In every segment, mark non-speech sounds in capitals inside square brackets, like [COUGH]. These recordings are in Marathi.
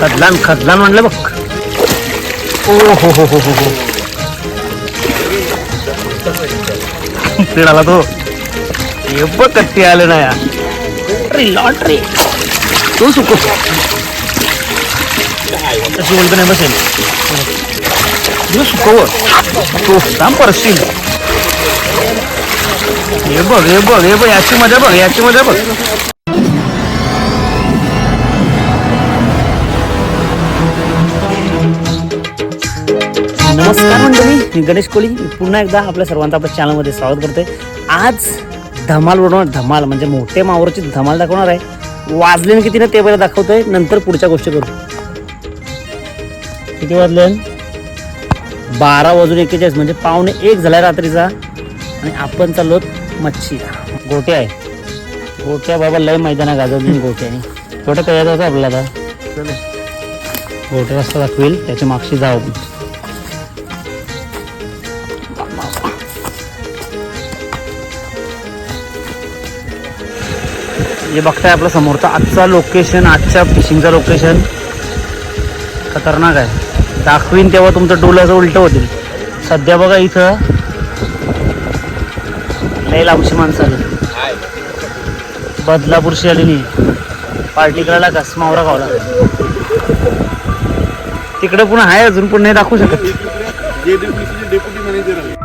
खदलान खदलान म्हणलं बघ. ओ हो हो हो हो हो. ते आला तो. हे बघ कट्टी आले ना या अरे लॉटरी. तो सुको तशी बोलतो नाही बसेल. तुला सुकवं. तो थांब परशील. हे बघ हे बघ हे बघ याची मजा बघ याची मजा बघ. नमस्कार मंडळी मी गणेश कोळी. पुन्हा एकदा आपल्या सर्वांचं आपल्या चॅनलमध्ये स्वागत करतोय. आज धमाल बनवणार धमाल म्हणजे मोठे मावरची धमाल दाखवणार आहे. वाजले किती ना ते पहिला दाखवतोय नंतर पुढच्या गोष्टी करू. किती वाजले? बारा वाजून एक्केचाळीस म्हणजे पावणे एक झालाय रात्रीचा. आणि आपण चाललो मच्छी. गोट्या आहे. गोट्या बाबा लय मैदाना गाजवली गोट्याने गोट्या कळायचं होतं आपल्याला. गोट्या रस्ता दाखवेल त्याच्या मागशी जाऊ. हे बघताय आपलं समोरचा आजचा लोकेशन आजच्या फिशिंगचा लोकेशन खतरनाक आहे. दाखवीन तेव्हा तुमचं डोलं उलट होतील. सध्या बघा इथं लय लांबशी माणसं आली. बदलापूरशी आली नाही पार्टी करायला का? मावरा गावला तिकडे पुन्हा आहे अजून पण नाही दाखवू शकत. आहे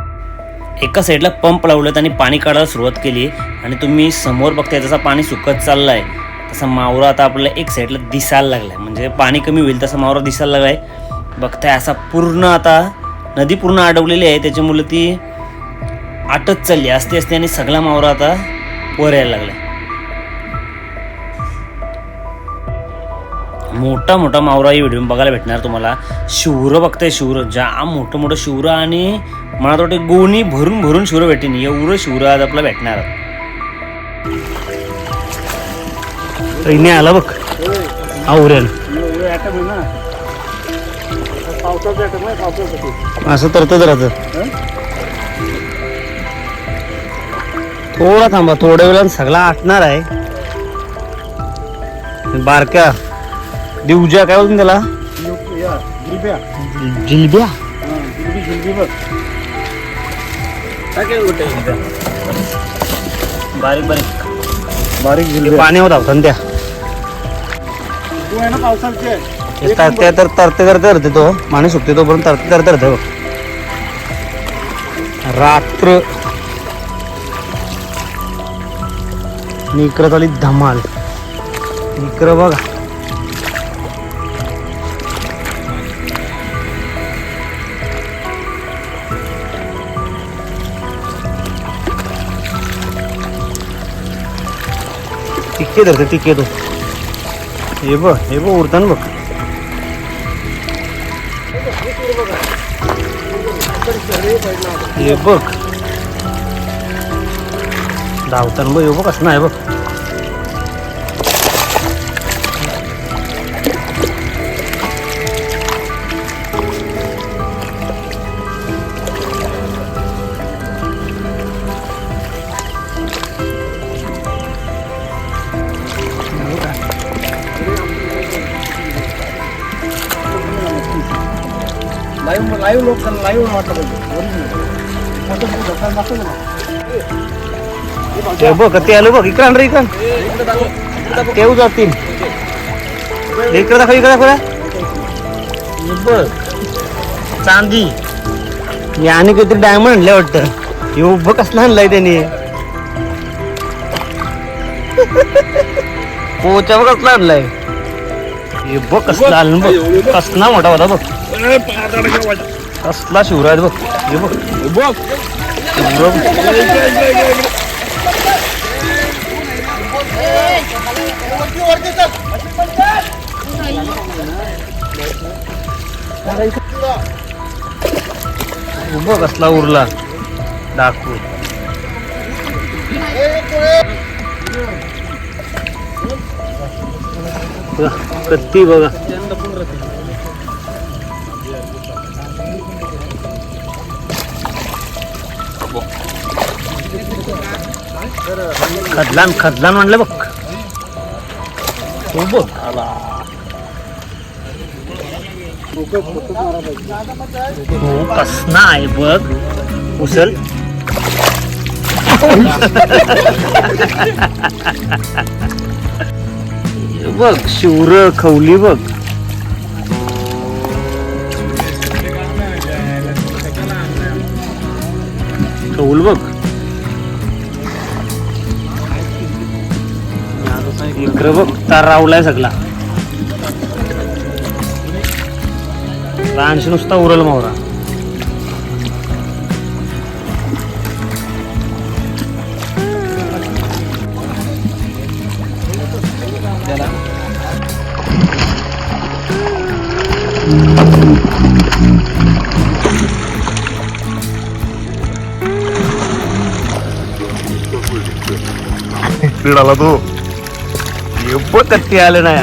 एका साईडला पंप लावलेत आणि पाणी काढायला सुरुवात केली आणि तुम्ही समोर बघताय जसा पाणी सुकत चाललाय तसा मावरा आता आपल्याला एक साईडला दिसायला लागलाय. म्हणजे पाणी कमी होईल तसा मावरा दिसायला लागलाय. बघताय असा पूर्ण आता नदी पूर्ण अडवलेली आहे त्याच्यामुळे ती आटत चालली. असते असते आणि सगळा मावरा आता वर यायला लागला मोठा मोठा मावरा ही व्हिडिओ बघायला भेटणार तुम्हाला. शिवरं बघताय शिवर. जाम मोठं मोठं शिवरं आणि मला तर वाटतं गोणी भरून भरून शिवरं भेटेन. एवढं शिवरं आज आपला भेटणार. ट्रेनने आला बघ. आवरेल असं तरतच राहतं. थोडा थांबा थोड्या वेळानं सगळा आटणार आहे. बारक्या दिवजा काय बोलतो त्याला? जिलब्या. हा बारीक बारीक बारीक जिलबी पाण्यावर धावतात त्या. तू तरते तर तरते तरते तरते तो. माणूस सुटते तो पण तरते तरते तरते बघ. रात्र आणि इकडं चाली धमाल. इकडं बघा. टिके धरते टिके तो हे बघ हे बघ उडताना बघ. हे बघ. धावताना बघ हे बघ असं नाही बघ लाईव्ह लाईव्ह लोक लाईव्ह वाटलं पाहिजे ओरिजिनल ते बघ ते आलं बघ इकडं आणलं रे इकडं तेव जातील इकडं दाखव इकडं दाखव बघ चांदी. याने काहीतरी डायमंड आणले वाटतं. हे उभं कसलं आणलंय त्याने? पोचा बघ कसला आणलाय. हे बघ कसला आणलं बघ. कसला मोठा होता बघ. कसला शिवराज बघ. हे बघ बघ. हे बघ. उभं कसला उरला. डाकू कत्ती बघा. खदलान खदलान म्हणलं बघ. सोबत बघ तो हो, कसना आहे बघ. उचल. बघ शिवर खवली बघ. खवल बघ. इकडं बघ तार रावलाय सगळा. रानशी नुसता उरल मोहरा. [LAUGHS] आला तो. एवढं कत्ती आलं नाही.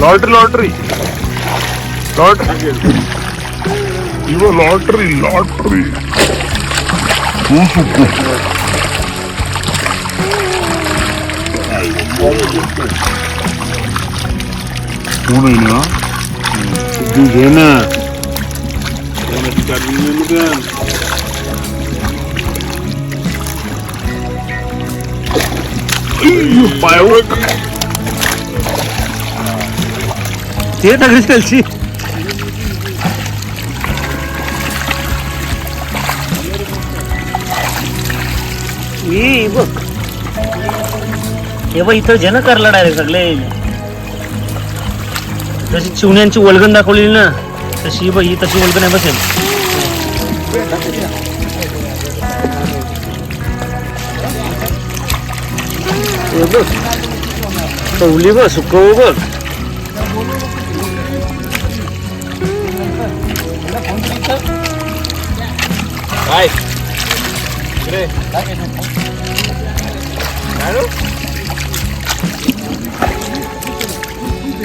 Lottery lottery. लॉटरी इव लॉटरी लॉटरी. कोण आहे ना. ते दगडी खालची बघ. हे बघ इथं जन करला डायरेक्ट सगळे. जशी चिवण्यांची वलगण दाखवलेली ना तशी बघ ही तशी वलगण आहे बसेल बघ. कवली बघ सुकव बघ.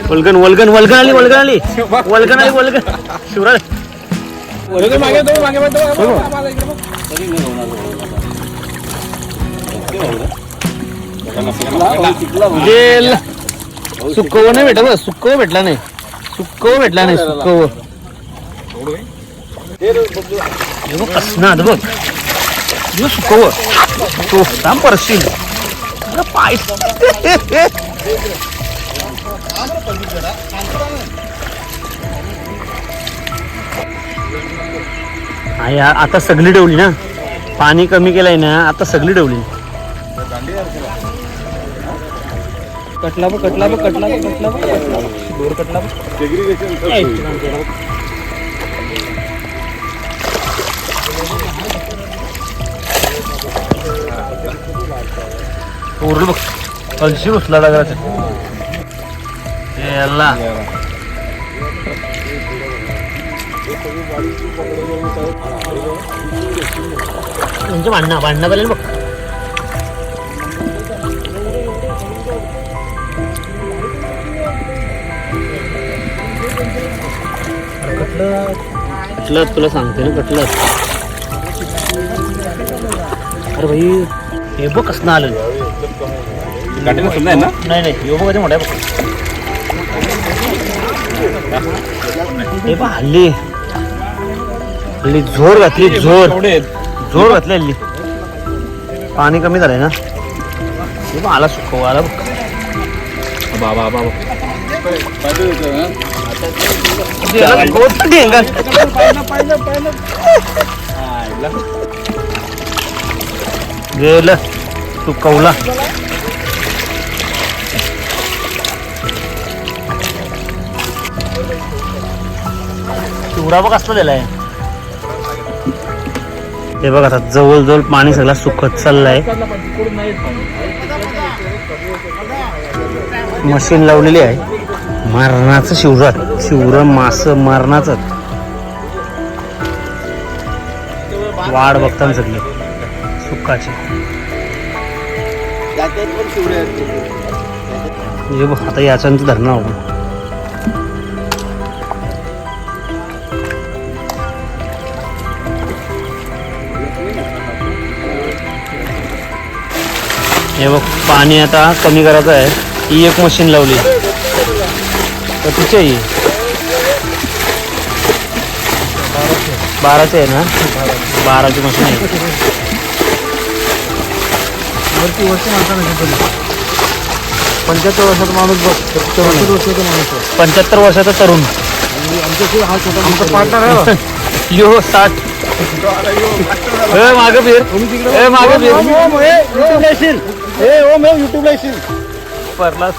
वल्गन वल्गन वल्गन आली वल्गन आली. वल्गन आली वल्गन. शिवराज. गेल सुक्कव नाही भेटत सुक्कव भेटला नाही. सुक्कव भेटला नाही सुक्कव हे बघ कसनाद सुक्कव तो थांब परशील पाय. आता सगळी ठेवली ना. पाणी कमी केलंय ना आता सगळी ठेवली कटला बघ कटला बघ कटला बघ कटला बघ कटला बघ. दोर कटला बघ. उरलं बघ. कलशी उचला लागला याला त्यांचे भांडणं भांडणं बघ. कटलं तुला सांगते ना कटलं अरे भाई हे बघ कसं आलं नाही नाही. हे बघ कधी मोठ्या हे बघ हल्ली. हल्ली झोर घातली झोर जोर. घातली हल्ली. पाणी कमी झालंय ना. हे बघ आला सुकव आला बघ बाबा बाबा. गेलं. तू कौला. चिवडा बघ असला दिलाय? हे बघ आता जवळ जवळ पाणी सगळं सुकत चाललंय. मशीन लावलेली आहे. मरणाचं शिवरात. शिवर मास मरणाचं. वाढ बघता सगळी. सुकाची हे बघ आता याच्यानंतर धरणं आपण हे बघ पाणी आता कमी करायचं आहे. ही एक मशीन लावली. तर तिच्या ही. बाराचे आहे ना? बाराची मशीन आहे. वरती वरती पंच्याहत्तर वर्षाचा माणूस बघ. चौसष्ट वर्षाचा माणूस पंच्याहत्तर वर्षाचा तरुण. आणि आमच्याशी हा छोटा आमचा पार्टनर आहे. बा. यो साठ. ए मागे फिर. ए मागे फिर. ओम, ओम, हे युट्यूबला येशील. हे ओम हे युट्यूबला येशील. परलास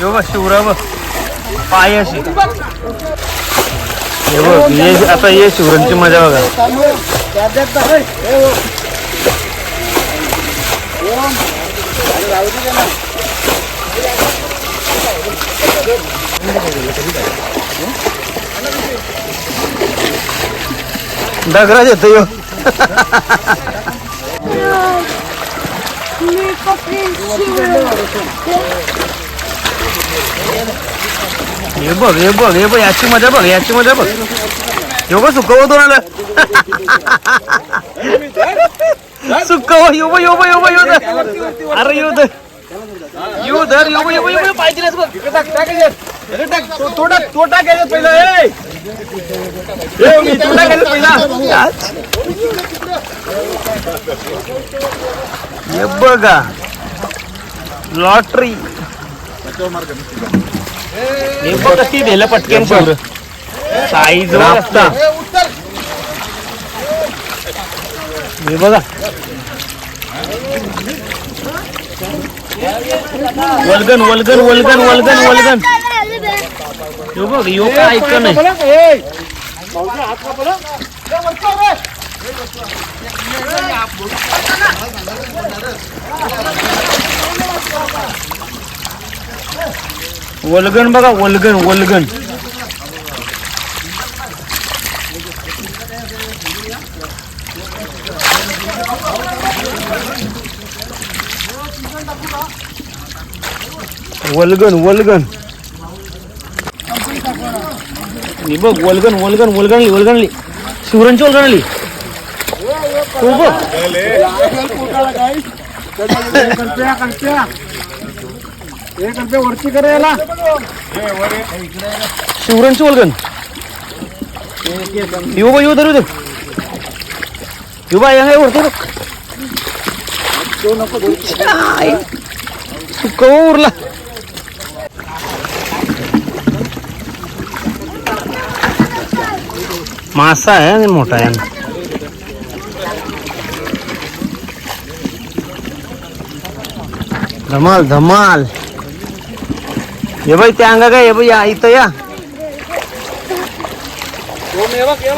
यो बघ शिवरा बघ. पाय अशी हे बघ ये आता ये शिवरांची मजा बघा. डगराज येतो यो. हे बघ हे बघ हे बघ याची मजा बघ याची मजा बघ. यो बघ सुकव दोन सुकव यो बघ यो बघ यो बघ यो धर. अरे यो धर. यो धर यो बघ यो बघ यो बघ पाय बघ. तो टाक तो टाकायचं तो टाकायचं पहिला हे बघा. लॉटरी. हे बघ ती दिलं पटकन शिवर साईज राबता हे बघा. वलगन वलगन वलगन वलगन वलगन. हे बघ यो काय ऐक नाही वलगन बघा वलगन वलगन वलगन वलगन मी बघ वलगण वलगण वलगणली वलगणली. शिवरांची वलगणली. हो बघ. एक रुपये वरती करे याला शिवरांची वलगण. येऊ बा येऊ धरू दे येऊ बा या वरतो सुक उरला. मासा आहे आणि मोठा आहे धमाल धमाल। ये बाई त्या अंगा काय ये बाई या इथं या। हे हे हे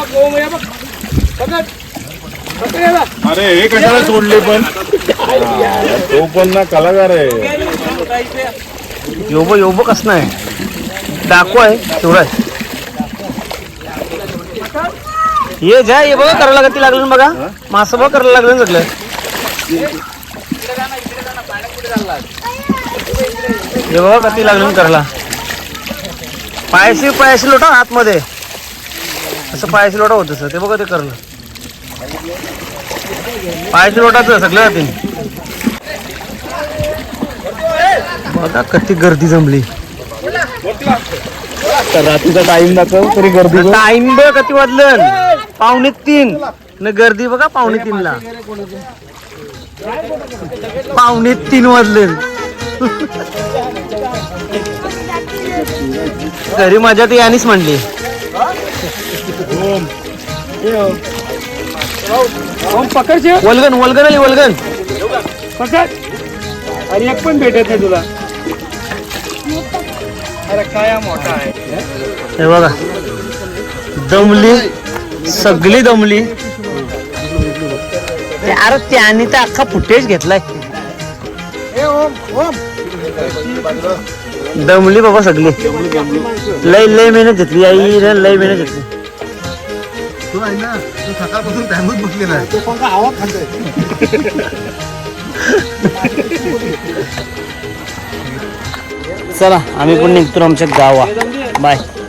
अरे हे कशाला सोडले पण? हा, तो पण ना कलाकार आहे. योबो योबो कस नाही? डाकू आहे शिवराज ये जा ये बघा करायला लागत ती लागलं ना बघा. मासं बघ करायला लागलं ना सगळं. हे बघा कधी लागलं ना करायला. पायाशी पायाशी लोटा आतमध्ये. असं पायाशी लोटा होत सर ते बघा ते करलं पायाशी लोटाचं सगळं जाते बघा कती गर्दी जमली. तर रात्रीचा टाइम दाखव तरी गर्दी बघ. टाइम बघ किती वाजलं? पावणे तीन. न गर्दी बघा पावणे तीन ला पावणे तीन वाजले. घरी माझ्या ती यानीच म्हणली. वलगन वलगन आली वलगन. पकड आणि एक पण भेटत नाही तुला. अरे काय हा मोठा आहे. हे बघा. दमली सगळी दमली. अरे त्याने तर अख्खा फुटेज घेतलाय. दमली बाबा सगळी. लय लय मेहनत घेतली आई रे लय मेहनत घेतली. चला आम्ही पण निघतो आमच्या गावा. 卖